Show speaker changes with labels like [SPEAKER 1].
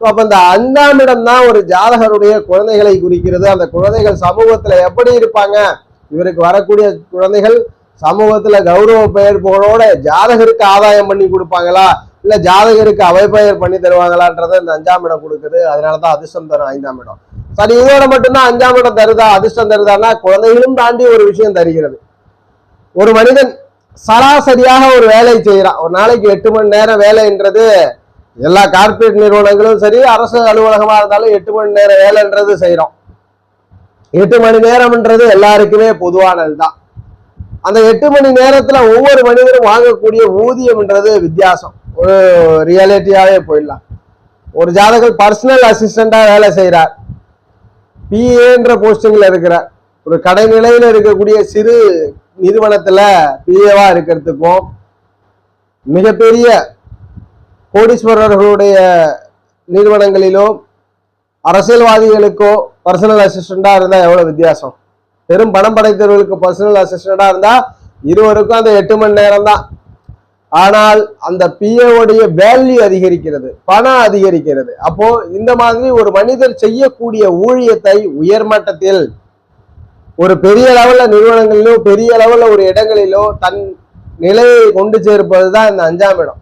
[SPEAKER 1] So அப்போ இந்த அஞ்சாம் இடம் தான் ஒரு ஜாதகருடைய குழந்தைகளை குறிக்கிறது. அந்த குழந்தைகள் சமூகத்தில் எப்படி இருப்பாங்க? இவருக்கு வரக்கூடிய குழந்தைகள் சமூகத்தில் கௌரவ பெயர் புகழோட ஜாதகருக்கு ஆதாயம் பண்ணி கொடுப்பாங்களா? இல்லை ஜாதகருக்கு அவப்பெயர் பண்ணி தருவாங்களான்றத இந்த அஞ்சாம் இடம் கொடுக்குது. அதனாலதான் அதிர்ஷ்டம் தரும் ஐந்தாம் இடம். சரி இதோட மட்டும்தான் அஞ்சாம் இடம் தருதா அதிர்ஷ்டம் தருதான்னா குழந்தைகளும் தாண்டி ஒரு விஷயம் தருகிறது. ஒரு மனிதன் சராசரியாக ஒரு வேலை செய்கிறான். ஒரு நாளைக்கு எட்டு மணி நேரம் வேலைன்றது எல்லா கார்ப்பரேட் நிறுவனங்களும் சரி அரசு அலுவலகமாக இருந்தாலும் எட்டு மணி நேரம் வேலைன்றது செய்கிறோம் எட்டு மணி நேரம்ன்றது எல்லாருக்குமே பொதுவானது தான் அந்த எட்டு மணி நேரத்தில் ஒவ்வொரு மனிதரும் வாங்கக்கூடிய ஊதியம்ன்றது வித்தியாசம். ஒரு ரியாலிட்டியாகவே போயிடலாம். ஒரு ஜாதகர் பர்சனல் அசிஸ்டண்டாக வேலை செய்கிறார் பிஏன்ற போஸ்டிங்கில் இருக்கிறார். ஒரு கடைநிலையில் இருக்கக்கூடிய சிறு நிறுவனத்தில் பிஏவாக இருக்கிறதுக்கும் மிகப்பெரிய கோடீஸ்வரர்களுடைய நிறுவனங்களிலோ அரசியல்வாதிகளுக்கோ பர்சனல் அசிஸ்டண்டா இருந்தா எவ்வளவு வித்தியாசம்? பெரும் பணம் படைத்தவர்களுக்கு பர்சனல் அசிஸ்டண்டா இருந்தா இருவருக்கும் அந்த எட்டு மணி நேரம் தான். ஆனால் அந்த பிஏவுடைய வேல்யூ அதிகரிக்கிறது பணம் அதிகரிக்கிறது. அப்போ இந்த மாதிரி ஒரு மனிதர் செய்யக்கூடிய ஊழியத்தை உயர்மட்டத்தில் ஒரு பெரிய லெவல்ல நிறுவனங்களிலோ பெரிய லெவல்ல ஒரு இடங்களிலோ தன் நிலையை கொண்டு சேர்ப்பது தான் இந்த அஞ்சாம் இடம்.